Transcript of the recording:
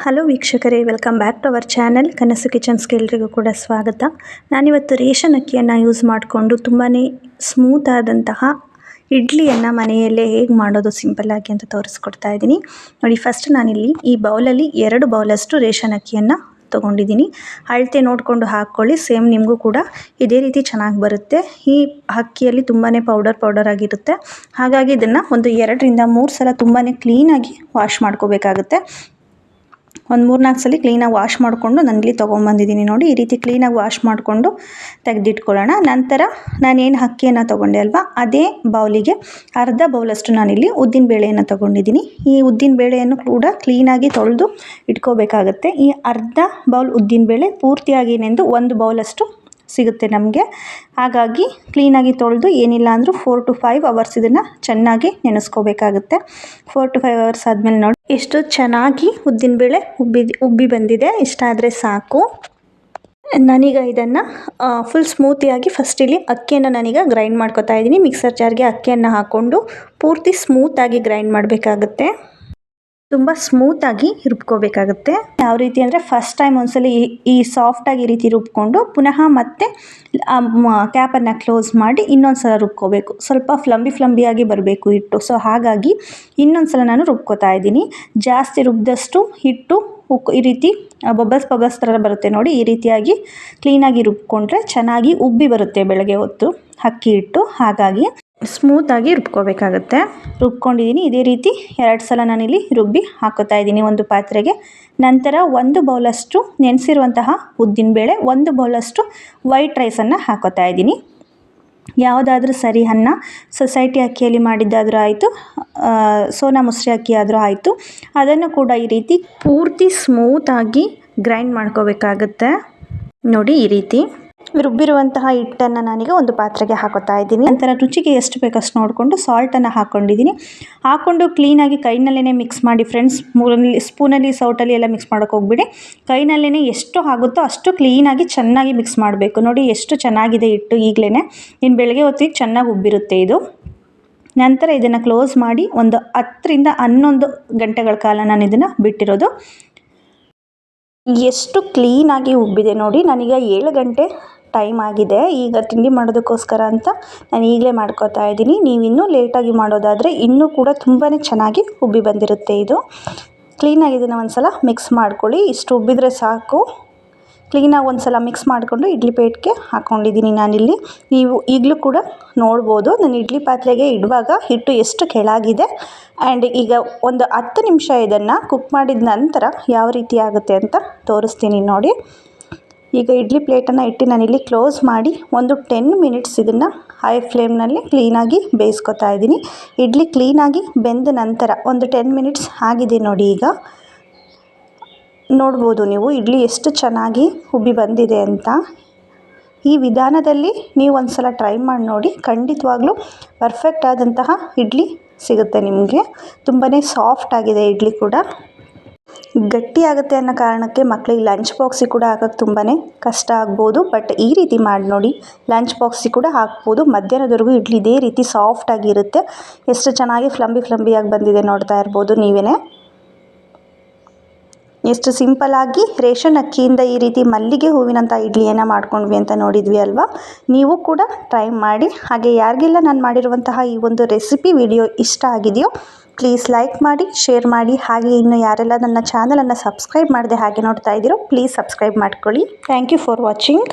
Hello ವೀಕ್ಷಕರೇ, welcome back to our channel. Kanasu ಕಿಚನ್ಸ್ಗೆ ಎಲ್ರಿಗೂ ಕೂಡ ಸ್ವಾಗತ. ನಾನಿವತ್ತು ರೇಷನ್ ಅಕ್ಕಿಯನ್ನು ಯೂಸ್ ಮಾಡಿಕೊಂಡು ತುಂಬಾ ಸ್ಮೂತ್ ಆದಂತಹ ಇಡ್ಲಿಯನ್ನು ಮನೆಯಲ್ಲೇ ಹೇಗೆ ಮಾಡೋದು ಸಿಂಪಲ್ಲಾಗಿ ಅಂತ ತೋರಿಸ್ಕೊಡ್ತಾ ಇದ್ದೀನಿ. ನೋಡಿ ಫಸ್ಟ್ ನಾನಿಲ್ಲಿ ಈ ಬೌಲಲ್ಲಿ ಎರಡು ಬೌಲಷ್ಟು ರೇಷನ್ ಅಕ್ಕಿಯನ್ನು ತೊಗೊಂಡಿದ್ದೀನಿ. ಅಳತೆ ನೋಡಿಕೊಂಡು ಹಾಕ್ಕೊಳ್ಳಿ, ಸೇಮ್ ನಿಮಗೂ ಕೂಡ ಇದೇ ರೀತಿ ಚೆನ್ನಾಗಿ ಬರುತ್ತೆ. ಈ ಅಕ್ಕಿಯಲ್ಲಿ ತುಂಬಾ ಪೌಡರ್ ಪೌಡರ್ ಆಗಿರುತ್ತೆ. ಹಾಗಾಗಿ ಇದನ್ನು ಒಂದು ಎರಡರಿಂದ ಮೂರು ಸಲ ತುಂಬಾ ಕ್ಲೀನಾಗಿ ವಾಶ್ ಮಾಡ್ಕೋಬೇಕಾಗುತ್ತೆ. ಒಂದು ಮೂರು ನಾಲ್ಕು ಸಲ ಕ್ಲೀನಾಗಿ ವಾಶ್ ಮಾಡಿಕೊಂಡು ನನಗೆ ತೊಗೊಂಬಂದಿದ್ದೀನಿ ನೋಡಿ. ಈ ರೀತಿ ಕ್ಲೀನಾಗಿ ವಾಶ್ ಮಾಡಿಕೊಂಡು ತೆಗೆದಿಟ್ಕೊಳ್ಳೋಣ. ನಂತರ ನಾನೇನು ಅಕ್ಕಿಯನ್ನು ತೊಗೊಂಡೆ ಅಲ್ವಾ? ಅದೇ ಬೌಲಿಗೆ ಅರ್ಧ ಬೌಲಷ್ಟು ನಾನಿಲ್ಲಿ ಉದ್ದಿನ ಬೇಳೆಯನ್ನು ತೊಗೊಂಡಿದ್ದೀನಿ ಈ ಉದ್ದಿನ ಬೇಳೆಯನ್ನು ಕೂಡ ಕ್ಲೀನಾಗಿ ತೊಳೆದು ಇಟ್ಕೋಬೇಕಾಗತ್ತೆ. ಈ ಅರ್ಧ ಬೌಲ್ ಉದ್ದಿನ ಬೇಳೆ ಪೂರ್ತಿಯಾಗಿ ಏನೆಂದು ಒಂದು ಬೌಲಷ್ಟು ಸಿಗುತ್ತೆ ನಮಗೆ. ಹಾಗಾಗಿ ಕ್ಲೀನಾಗಿ ತೊಳೆದು ಏನಿಲ್ಲ ಅಂದರೂ ಫೋರ್ ಟು ಫೈವ್ ಅವರ್ಸ್ ಇದನ್ನು ಚೆನ್ನಾಗಿ ನೆನೆಸ್ಕೋಬೇಕಾಗುತ್ತೆ. ಫೋರ್ ಟು ಫೈವ್ ಅವರ್ಸ್ ಆದಮೇಲೆ ನೋಡಿ ಎಷ್ಟು ಚೆನ್ನಾಗಿ ಉದ್ದಿನಬೇಳೆ ಉಬ್ಬಿ ಉಬ್ಬಿ ಬಂದಿದೆ. ಇಷ್ಟ ಆದರೆ ಸಾಕು. ನಾನೀಗ ಇದನ್ನು ಫುಲ್ ಸ್ಮೂತಿಯಾಗಿ ಫಸ್ಟ್ ಇಲ್ಲಿ ಅಕ್ಕಿಯನ್ನು ನಾನೀಗ ಗ್ರೈಂಡ್ ಮಾಡ್ಕೊತಾ ಇದ್ದೀನಿ. ಮಿಕ್ಸರ್ ಜಾರ್ಗೆ ಅಕ್ಕಿಯನ್ನು ಹಾಕ್ಕೊಂಡು ಪೂರ್ತಿ ಸ್ಮೂತಾಗಿ ಗ್ರೈಂಡ್ ಮಾಡಬೇಕಾಗುತ್ತೆ. ತುಂಬ ಸ್ಮೂತಾಗಿ ರುಬ್ಕೋಬೇಕಾಗುತ್ತೆ. ಯಾವ ರೀತಿ ಅಂದರೆ ಫಸ್ಟ್ ಟೈಮ್ ಒಂದ್ಸಲ ಈ ಈ ಸಾಫ್ಟಾಗಿ ಈ ರೀತಿ ರುಬ್ಕೊಂಡು ಪುನಃ ಮತ್ತೆ ಕ್ಯಾಪನ್ನು ಕ್ಲೋಸ್ ಮಾಡಿ ಇನ್ನೊಂದು ಸಲ ರುಬ್ಕೋಬೇಕು. ಸ್ವಲ್ಪ ಫ್ಲಂಬಿ ಫ್ಲಂಬಿಯಾಗಿ ಬರಬೇಕು ಹಿಟ್ಟು. ಸೊ ಹಾಗಾಗಿ ಇನ್ನೊಂದು ಸಲ ನಾನು ರುಬ್ಕೋತಾ ಇದ್ದೀನಿ. ಜಾಸ್ತಿ ರುಬ್ಬಿದಷ್ಟು ಹಿಟ್ಟು ಉಕ್, ಈ ರೀತಿ ಬಬ್ಬಸ್ ಬಬ್ಬಸ್ ಥರ ಬರುತ್ತೆ ನೋಡಿ, ಈ ರೀತಿಯಾಗಿ ಕ್ಲೀನಾಗಿ ರುಬ್ಕೊಂಡ್ರೆ ಚೆನ್ನಾಗಿ ಉಬ್ಬಿ ಬರುತ್ತೆ ಬೆಳಗ್ಗೆ ಹೊತ್ತು ಅಕ್ಕಿ ಹಿಟ್ಟು. ಹಾಗಾಗಿ ಸ್ಮೂತಾಗಿ ರುಬ್ಕೋಬೇಕಾಗುತ್ತೆ. ರುಬ್ಕೊಂಡಿದ್ದೀನಿ. ಇದೇ ರೀತಿ ಎರಡು ಸಲ ನಾನಿಲ್ಲಿ ರುಬ್ಬಿ ಹಾಕೋತಾ ಇದ್ದೀನಿ ಒಂದು ಪಾತ್ರೆಗೆ. ನಂತರ ಒಂದು ಬೌಲಷ್ಟು ನೆನೆಸಿರುವಂತಹ ಉದ್ದಿನಬೇಳೆ ಒಂದು ಬೌಲಷ್ಟು ವೈಟ್ ರೈಸನ್ನು ಹಾಕೋತಾ ಇದ್ದೀನಿ. ಯಾವುದಾದ್ರೂ ಸರಿ ಅನ್ನ ಸೊಸೈಟಿ ಅಕ್ಕಿಯಲ್ಲಿ ಮಾಡಿದ್ದಾದರೂ ಆಯಿತು ಸೋನಾ ಮುಸ್ರಿ ಅಕ್ಕಿ ಆದರೂ ಆಯಿತು, ಅದನ್ನು ಕೂಡ ಈ ರೀತಿ ಪೂರ್ತಿ ಸ್ಮೂತಾಗಿ ಗ್ರೈಂಡ್ ಮಾಡ್ಕೋಬೇಕಾಗತ್ತೆ. ನೋಡಿ ಈ ರೀತಿ. ರುಬ್ಬಿರುವಂತಹ ಹಿಟ್ಟನ್ನು ನಾನೀಗ ಒಂದು ಪಾತ್ರೆಗೆ ಹಾಕೋತಾ ಇದ್ದೀನಿ. ನಂತರ ರುಚಿಗೆ ಎಷ್ಟು ಬೇಕಷ್ಟು ನೋಡಿಕೊಂಡು ಸಾಲ್ಟನ್ನು ಹಾಕ್ಕೊಂಡಿದ್ದೀನಿ ಹಾಕ್ಕೊಂಡು ಕ್ಲೀನಾಗಿ ಕೈನಲ್ಲೇ ಮಿಕ್ಸ್ ಮಾಡಿ ಫ್ರೆಂಡ್ಸ್, ಮೂರಲ್ಲಿ, ಸ್ಪೂನಲ್ಲಿ, ಸೌಟಲ್ಲಿ ಎಲ್ಲ ಮಿಕ್ಸ್ ಮಾಡೋಕೆ ಹೋಗ್ಬಿಡಿ. ಕೈನಲ್ಲೇ ಎಷ್ಟು ಆಗುತ್ತೋ ಅಷ್ಟು ಕ್ಲೀನಾಗಿ ಚೆನ್ನಾಗಿ ಮಿಕ್ಸ್ ಮಾಡಬೇಕು. ನೋಡಿ ಎಷ್ಟು ಚೆನ್ನಾಗಿದೆ ಹಿಟ್ಟು ಈಗಲೇ ಇನ್ನು ಬೆಳಗ್ಗೆ ಹೊತ್ತಿಗೆ ಚೆನ್ನಾಗಿ ಉಬ್ಬಿರುತ್ತೆ ಇದು. ನಂತರ ಇದನ್ನು ಕ್ಲೋಸ್ ಮಾಡಿ ಒಂದು ಹತ್ತರಿಂದ ಹನ್ನೊಂದು ಗಂಟೆಗಳ ಕಾಲ ನಾನು ಇದನ್ನು ಬಿಟ್ಟಿರೋದು. ಎಷ್ಟು ಕ್ಲೀನಾಗಿ ಉಬ್ಬಿದೆ ನೋಡಿ. ನಾನೀಗ ಏಳು ಗಂಟೆ ಟೈಮ್ ಆಗಿದೆ. ಈಗ ತಿಂಡಿ ಮಾಡೋದಕ್ಕೋಸ್ಕರ ಅಂತ ನಾನು ಈಗಲೇ ಮಾಡ್ಕೋತಾ ಇದ್ದೀನಿ. ನೀವು ಇನ್ನೂ ಲೇಟಾಗಿ ಮಾಡೋದಾದರೆ ಇನ್ನೂ ಕೂಡ ತುಂಬಾ ಚೆನ್ನಾಗಿ ಉಬ್ಬಿ ಬಂದಿರುತ್ತೆ ಇದು. ಕ್ಲೀನಾಗಿ ಇದನ್ನು ಒಂದು ಸಲ ಮಿಕ್ಸ್ ಮಾಡ್ಕೊಳ್ಳಿ. ಇಷ್ಟು ಉಬ್ಬಿದ್ರೆ ಸಾಕು. ಕ್ಲೀನಾಗಿ ಒಂದು ಸಲ ಮಿಕ್ಸ್ ಮಾಡಿಕೊಂಡು ಇಡ್ಲಿ ಪೇಟ್ಗೆ ಹಾಕ್ಕೊಂಡಿದ್ದೀನಿ ನಾನಿಲ್ಲಿ. ನೀವು ಈಗಲೂ ಕೂಡ ನೋಡ್ಬೋದು. ನಾನು ಇಡ್ಲಿ ಪಾತ್ರೆಗೆ ಇಡುವಾಗ ಹಿಟ್ಟು ಎಷ್ಟು ಕೆಳಗಿದೆ. ಆ್ಯಂಡ್ ಈಗ ಒಂದು ಹತ್ತು ನಿಮಿಷ ಇದನ್ನು ಕುಕ್ ಮಾಡಿದ ನಂತರ ಯಾವ ರೀತಿ ಆಗುತ್ತೆ ಅಂತ ತೋರಿಸ್ತೀನಿ ನೋಡಿ. ಈಗ ಇಡ್ಲಿ ಪ್ಲೇಟನ್ನು ಇಟ್ಟು ನಾನಿಲ್ಲಿ ಕ್ಲೋಸ್ ಮಾಡಿ ಒಂದು ಟೆನ್ ಮಿನಿಟ್ಸ್ ಇದನ್ನು ಹೈ ಫ್ಲೇಮ್ನಲ್ಲಿ ಕ್ಲೀನಾಗಿ ಬೇಯಿಸ್ಕೊತಾ ಇದ್ದೀನಿ. ಇಡ್ಲಿ ಕ್ಲೀನಾಗಿ ಬೆಂದ ನಂತರ ಒಂದು ಟೆನ್ ಮಿನಿಟ್ಸ್ ಆಗಿದೆ ನೋಡಿ ಈಗ. ನೋಡ್ಬೋದು ನೀವು ಇಡ್ಲಿ ಎಷ್ಟು ಚೆನ್ನಾಗಿ ಉಬ್ಬಿ ಬಂದಿದೆ ಅಂತ. ಈ ವಿಧಾನದಲ್ಲಿ ನೀವು ಒಂದು ಸಲ ಟ್ರೈ ಮಾಡಿ ನೋಡಿ, ಖಂಡಿತವಾಗ್ಲೂ ಪರ್ಫೆಕ್ಟ್ ಆದಂತಹ ಇಡ್ಲಿ ಸಿಗುತ್ತೆ ನಿಮಗೆ. ತುಂಬಾ ಸಾಫ್ಟ್ ಆಗಿದೆ ಇಡ್ಲಿ ಕೂಡ. ಗಟ್ಟಿ ಆಗುತ್ತೆ ಅನ್ನೋ ಕಾರಣಕ್ಕೆ ಮಕ್ಕಳಿಗೆ ಲಂಚ್ ಬಾಕ್ಸಿಗೆ ಕೂಡ ಹಾಕೋಕ್ಕೆ ತುಂಬಾ ಕಷ್ಟ ಆಗ್ಬೋದು. ಬಟ್ ಈ ರೀತಿ ಮಾಡಿ ನೋಡಿ ಲಂಚ್ ಬಾಕ್ಸಿಗೆ ಕೂಡ ಹಾಕ್ಬೋದು. ಮಧ್ಯಾಹ್ನದವರೆಗೂ ಇಡ್ಲಿ ಇದೇ ರೀತಿ ಸಾಫ್ಟಾಗಿರುತ್ತೆ ಎಷ್ಟು ಚೆನ್ನಾಗಿ ಫ್ಲಂಬಿ ಫ್ಲಂಬಿಯಾಗಿ ಬಂದಿದೆ ನೋಡ್ತಾ ಇರ್ಬೋದು ನೀವೇ ಎಷ್ಟು ಸಿಂಪಲ್ಲಾಗಿ ರೇಷನ್ ಅಕ್ಕಿಯಿಂದ ಈ ರೀತಿ ಮಲ್ಲಿಗೆ ಹೂವಿನಂಥ ಇಡ್ಲಿಯನ್ನು ಮಾಡ್ಕೊಂಡ್ವಿ ಅಂತ ನೋಡಿದ್ವಿ ಅಲ್ವಾ? ನೀವು ಕೂಡ ಟ್ರೈ ಮಾಡಿ. ಹಾಗೆ ಯಾರಿಗೆಲ್ಲ ನಾನು ಮಾಡಿರುವಂತಹ ಈ ಒಂದು ರೆಸಿಪಿ ವಿಡಿಯೋ ಇಷ್ಟ ಆಗಿದೆಯೋ ಪ್ಲೀಸ್ ಲೈಕ್ ಮಾಡಿ ಶೇರ್ ಮಾಡಿ. ಹಾಗೆ ಇನ್ನು ಯಾರೆಲ್ಲ ನನ್ನ ಚಾನಲನ್ನು ಸಬ್ಸ್ಕ್ರೈಬ್ ಮಾಡಿದೆ ಹಾಗೆ ನೋಡ್ತಾ ಇದ್ದೀರೋ ಪ್ಲೀಸ್ ಸಬ್ಸ್ಕ್ರೈಬ್ ಮಾಡ್ಕೊಳ್ಳಿ. Thank you for watching